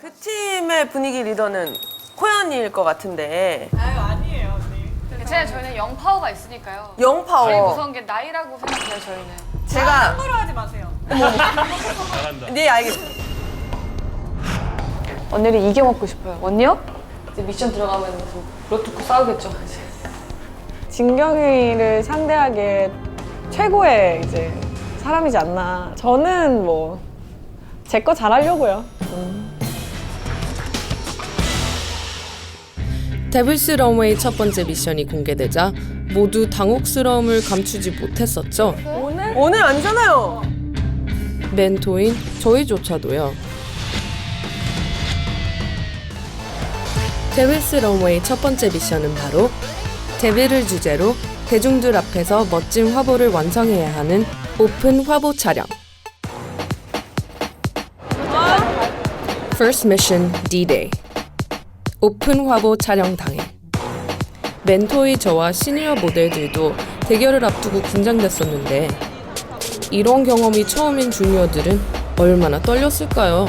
그 팀의 분위기 리더는 호연이일 것 같은데 괜찮아요. 저희는 영 파워가 있으니까요. 영 제일 파워. 무서운 게 나이라고 생각해요. 저희는. 제가 함부로 하지 마세요. 네 알겠습니다. 언니를 이겨 먹고 싶어요. 언니요? 이제 미션 들어가면 로투쿠 싸우겠죠. 이제. 진경이를 상대하기에 최고의 이제 사람이지 않나. 저는 뭐 제 거 잘하려고요. 데블스 럼웨이 첫 번째 미션이 공개되자 모두 당혹스러움을 감추지 못했었죠. 오늘 아니잖아요. 멘토인 저희조차도요. 데빌스 럼웨이 첫 번째 미션은 바로 데빌을 주제로 대중들 앞에서 멋진 화보를 완성해야 하는 오픈 화보 촬영. First Mission D-Day 오픈 화보 촬영 당일 멘토의 저와 시니어 모델들도 대결을 앞두고 긴장됐었는데 이런 경험이 처음인 주니어들은 얼마나 떨렸을까요?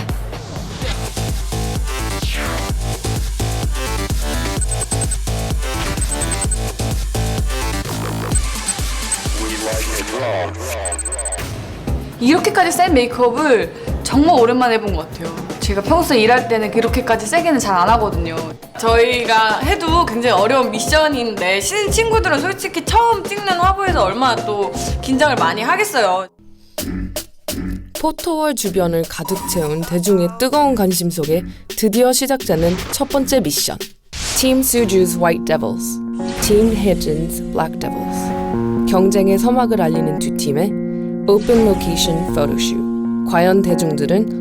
이렇게까지 센 메이크업을 정말 오랜만에 해본 것 같아요. 제가 평소에 일할 때는 그렇게까지 세게는 잘 안 하거든요. 저희가 해도 굉장히 어려운 미션인데 신 친구들은 솔직히 처음 찍는 화보에서 얼마나 또 긴장을 많이 하겠어요. 포토월 주변을 가득 채운 대중의 뜨거운 관심 속에 드디어 시작되는 첫 번째 미션. Team Suju's White Devils, Team Hijin's Black Devils. 경쟁의 서막을 알리는 두 팀의 오픈 로케이션 포토쇼. 과연 대중들은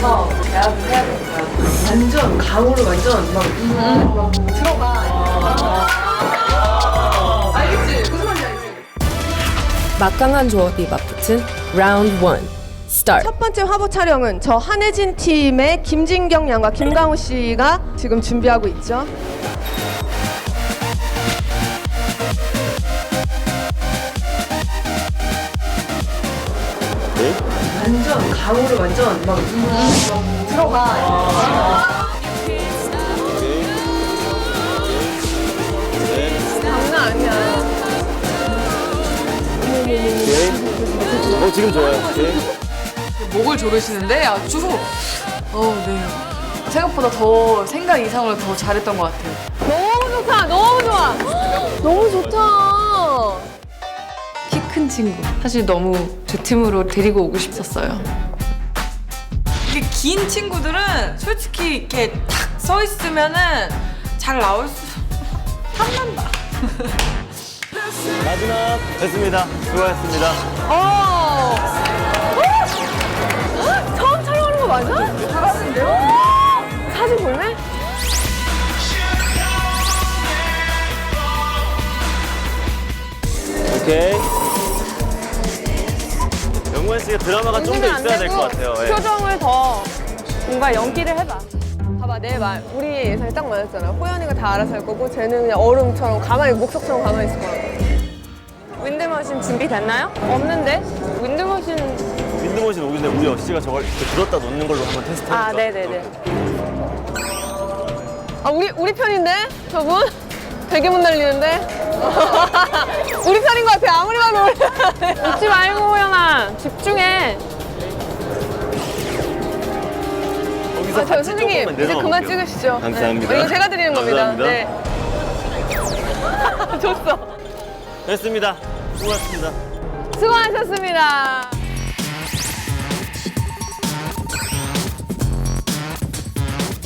하셔서 대학을 해야 되니까 완전 강호를 완전 막 막강한 조합이 맞붙은 라운드 1. 스타트. 첫 번째 화보 촬영은 저 한혜진 팀의 김진경 양과 김강호 씨가 지금 준비하고 있죠. 완전 강호를 완전 막 장난 아니야. 어 지금 좋아요. 오케이. 목을 조르시는데 아주 어, 네. 생각보다 더 생각 이상으로 더 잘했던 것 같아요. 너무 좋다. 너무 좋아. 너무 좋다. 키큰 친구. 사실 너무 제 팀으로 데리고 오고 싶었어요. 이게 긴 친구들은 솔직히 이렇게 탁 서 있으면은 잘 나올 수 탐난다. 마지막 됐습니다. 수고하셨습니다. 어. 어? 처음 촬영하는 거 맞아? 잘하는데요? 사진 볼래? 오케이. 씨가 드라마가 좀더안 있어야 될 되고 것 같아요. 예. 표정을 더 뭔가 연기를 해봐. 봐봐 내 말, 우리 예상이 딱 맞았잖아. 호연이가 다 알아서 할 거고 쟤는 그냥 얼음처럼 가만히 목석처럼 가만히 있을 거야. 윈드머신 준비됐나요? 없는데? 윈드머신 윈드머신 오기 전에 우리 어씨가 저걸 이렇게 들었다 놓는 걸로 한번 테스트 해볼까? 아 네네네. 아 우리 우리 편인데 저분 되게 못 날리는데. 우리 편인 것 같아. 아무리 봐도 우리 편. 웃지 말고 호연아 집중해. 거기서 아, 저 같이 선생님 조금만 이제 내려가 그만 볼게요. 찍으시죠. 감사합니다. 네. 이거 제가 드리는 겁니다. 감사합니다. 네. 줬어. 됐습니다. 수고하셨습니다. 수고하셨습니다.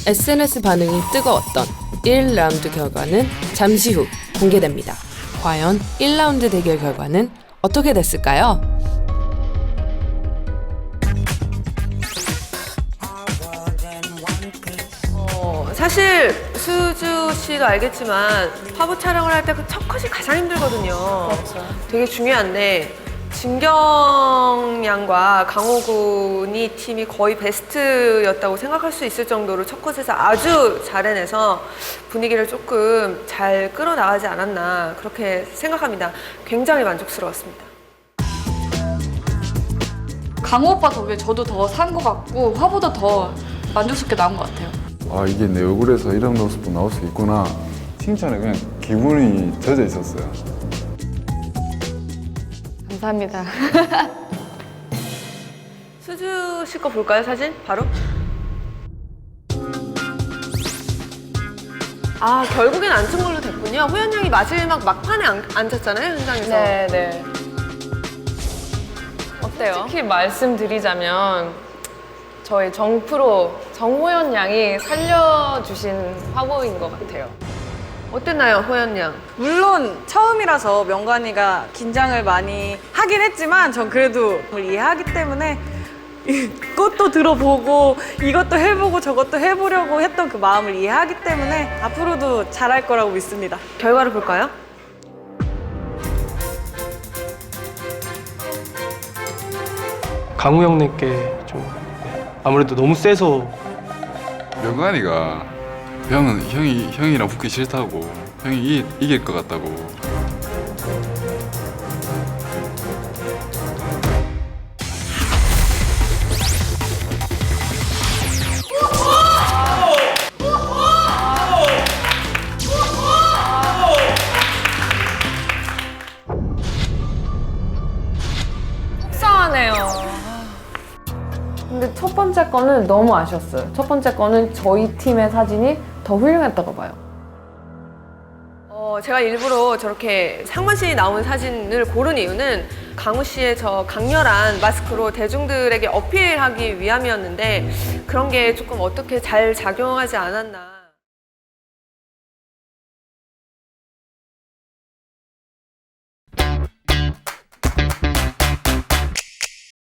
SNS 반응이 뜨거웠던 1라운드 결과는 잠시 후 공개됩니다. 과연 1라운드 대결 결과는 어떻게 됐을까요? 어, 사실 수주 씨도 알겠지만 화보 촬영을 할 때 그 첫 컷이 가장 힘들거든요. 되게 중요한데 진경 양과 강호군이 팀이 거의 베스트였다고 생각할 수 있을 정도로 첫 컷에서 아주 잘 해내서 분위기를 조금 잘 끌어나가지 않았나 그렇게 생각합니다. 굉장히 만족스러웠습니다. 강호 오빠 덕에 저도 더 산 것 같고 화보도 더 만족스럽게 나온 것 같아요. 아 이게 내 얼굴에서 이런 모습도 나올 수 있구나 칭찬에 그냥 기분이 젖어 있었어요 감사합니다. 수주 씨 거 볼까요, 사진? 바로? 아, 결국엔 앉힌 걸로 됐군요. 호연 양이 마지막 막판에 앉, 앉았잖아요, 현장에서. 네, 네. 어때요? 특히 말씀드리자면 저희 정프로 정호연 양이 살려주신 화보인 것 같아요. 어땠나요, 호연 양? 물론 처음이라서 명관이가 긴장을 많이 하긴 했지만 전 그래도 이해하기 때문에 이것도 들어보고 이것도 해보고 저것도 해보려고 했던 그 마음을 이해하기 때문에 앞으로도 잘할 거라고 믿습니다. 결과를 볼까요? 강우 형님께 좀 네, 아무래도 너무 세서 명관이가 형은 형이 형이랑 붙기 싫다고. 형이 이, 이길 것 같다고 번째 거는 너무 아쉬웠어요. 첫 번째 거는 저희 팀의 사진이 더 훌륭했다고 봐요. 어, 제가 일부러 저렇게 상반신이 나온 사진을 고른 이유는 강우 씨의 저 강렬한 마스크로 대중들에게 어필하기 위함이었는데 그런 게 조금 어떻게 잘 작용하지 않았나.